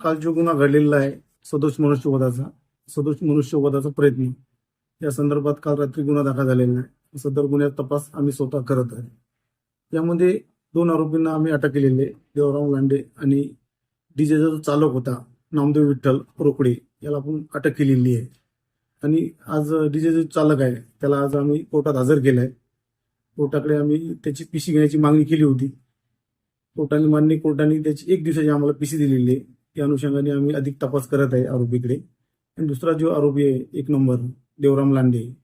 काल जो गुन्हा घडलेला आहे सदोष मनुष्यवधाचा सदोष मनुष्यवधाचा प्रयत्न या संदर्भात काल रात्री गुन्हा दाखल झालेला आहे. सदर गुन्ह्याचा तपास आम्ही स्वतः करत आहे. यामध्ये दोन आरोपींना आम्ही अटक केलेली आहे. देवराव लांडे आणि डीजेचा जो चालक होता नामदेव विठ्ठल रोकडे याला आपण अटक केलेली आहे. आणि आज डीजे जो चालक आहे त्याला आज आम्ही कोर्टात हजर केलं आहे. कोर्टाकडे आम्ही त्याची पिशी घेण्याची मागणी केली होती. कोर्टाने मान्य कोर्टाने त्याची एक दिवसाची आम्हाला पिशी दिलेली आहे. या अनुषंगाने आम्ही अधिक तपास करत आहे आरोपीकडे. आणि दुसरा जो आरोपी आहे एक नंबर देवराम लांडे.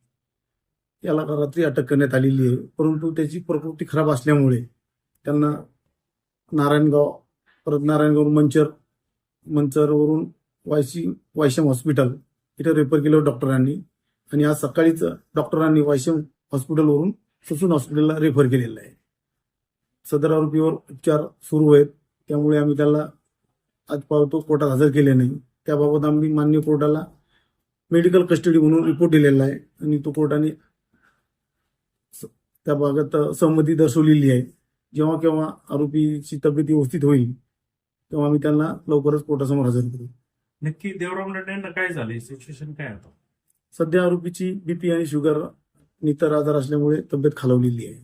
याला रात्री अटक करण्यात आलेली आहे. परंतु त्याची प्रकृती खराब असल्यामुळे त्यांना नारायणगाव परत नारायणगाव मंचर मंचरवरून वायशी वायशम हॉस्पिटल इथं रेफर केलं डॉक्टरांनी. आणि आज सकाळीच डॉक्टरांनी वायशम हॉस्पिटलवरून ससून हॉस्पिटलला रेफर केलेलं आहे. सदर आरोपीवर उपचार सुरू आहेत. त्यामुळे आम्ही त्याला आज पावतो कोर्टात हजर केले नाही. त्याबाबत आम्ही मान्य कोर्टाला मेडिकल कस्टडी म्हणून रिपोर्ट दिलेला आहे आणि तो कोर्टाने त्या बाबत सहमती दर्शवलेली आहे. जेव्हा केव्हा आरोपीची तब्येत व्यवस्थित होईल तेव्हा आम्ही त्यांना लवकरच कोर्टासमोर हजर करू. नक्की देवराम लांडेंना काय झाले सिच्युएशन काय आता? सध्या आरोपीची बीपी आणि शुगर इतर आजार असल्यामुळे तब्येत खालवलेली आहे.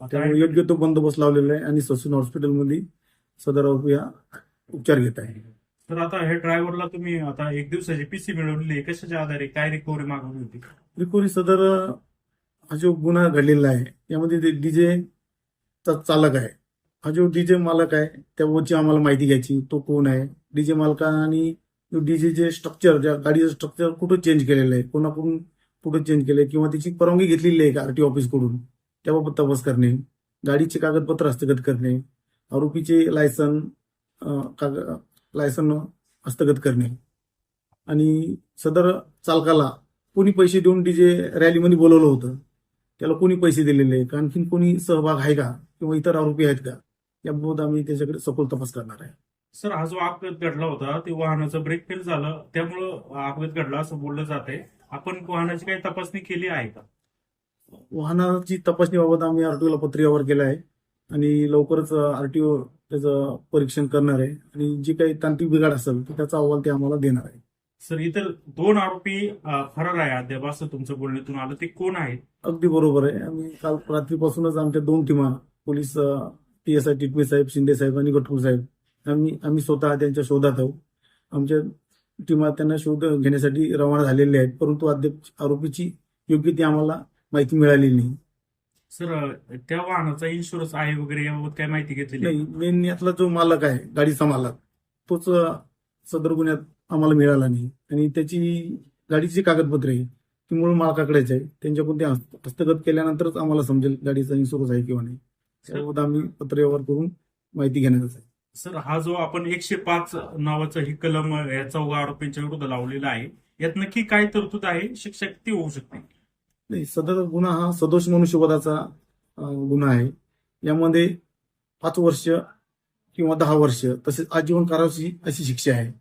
त्यामुळे योग्य तो बंदोबस्त लावलेला आहे आणि ससून हॉस्पिटलमध्ये सदर आरोपी उपचार घेत आहे. तर आता हे ड्रायव्हरला तुम्ही आता एक दिवसाची पीसी मिळवली. कशाच्या आधारे? काय रिकव्हरी मागवली होती? त्रिपुरी सदर हा जो गुन्हा घडलेला आहे यामध्ये डीजे चा चालक आहे. हा जो डीजे मालक आहे त्याबाबतची आम्हाला माहिती घ्यायची. तो कोण आहे? डीजे मालका आणि डीजे जे स्ट्रक्चर ज्या गाडीचं स्ट्रक्चर कुठं चेंज केलेलं आहे? कोणाकडून कुठं चेंज केलंय? किंवा त्याची परवानगी घेतलेली आहे का आरटी ऑफिसकडून त्याबाबत तपास करणे. गाडीचे कागदपत्र हस्तगत करणे. आरोपीचे लायसन लायसन हस्तगत करणे. आणि सदर चालकाला कोणी पैसे देऊन डीजे रॅलीमध्ये बोलवलं होतं त्याला कोणी पैसे दिलेले आहेत? आणखीन कोणी सहभाग आहे का? किंवा इतर आरोपी आहेत का? याबाबत आम्ही त्याच्याकडे सखोल तपास करणार आहे. सर हा जो अपघात घडला होता ते वाहनाचं ब्रेक फेल झालं. त्यामुळं अपघात घडला असं बोललं जात आहे. आपण वाहनाची काही तपासणी केली आहे का? वाहनाची तपासणीबाबत आम्ही आरटीओला पत्रिकावर केलं आहे. आणि लवकरच आरटीओ त्याचं परीक्षण करणार आहे. आणि जी काही तांत्रिक बिघाड असेल तर त्याचा अहवाल ते आम्हाला देणार आहे. सर इतर दोन आरोपी फरार आहे अद्याप असं तुमचं बोलण्यातून आलं. ते कोण आहेत? अगदी बरोबर आहे. आम्ही काल रात्रीपासूनच आमच्या दोन टीमा police P S I Titme साहेब शिंदे साहेब आणि गटपूर साहेब आम्ही आम्ही स्वतः त्यांच्या शोधात आहोत. आमच्या टीमा त्यांना शोध घेण्यासाठी रवाना झालेले आहेत परंतु अद्याप आरोपीची योग्य ती आम्हाला माहिती मिळालेली नाही. सर त्या वाहनाचा इन्शुरन्स आहे वगैरे याबाबत काय माहिती घेतलेली आहे? नाही मेन यातला जो मालक आहे गाडीचा मालक तोच अ, सदर गुन्ह्यात आम्हाला मिळाला नाही. आणि त्याची गाडीची कागदपत्रे ती मूळ मालकाकडेच आहे त्यांच्याकडून ते हस्त- हस्तगत केल्यानंतरच आम्हाला समजेल गाडीचा इन्शुरन्स आहे किंवा नाही. त्याबाबत आम्ही पत्रव्यवहार करून माहिती घेण्यात आहे. सर हा जो आपण एकशे पाच नावाचं ही कलम अं, या चौघा आरोपींच्या विरुद्ध लावलेला आहे यात नक्की काय तरतूद आहे? शिक्षा किती होऊ शकते? नाही सदर गुन्हा हा सदोष मनुष्यवधाचा गुन्हा आहे. यामध्ये पाच वर्ष किंवा दहा वर्ष तसेच आजीवन कारावशी अशी शिक्षा आहे.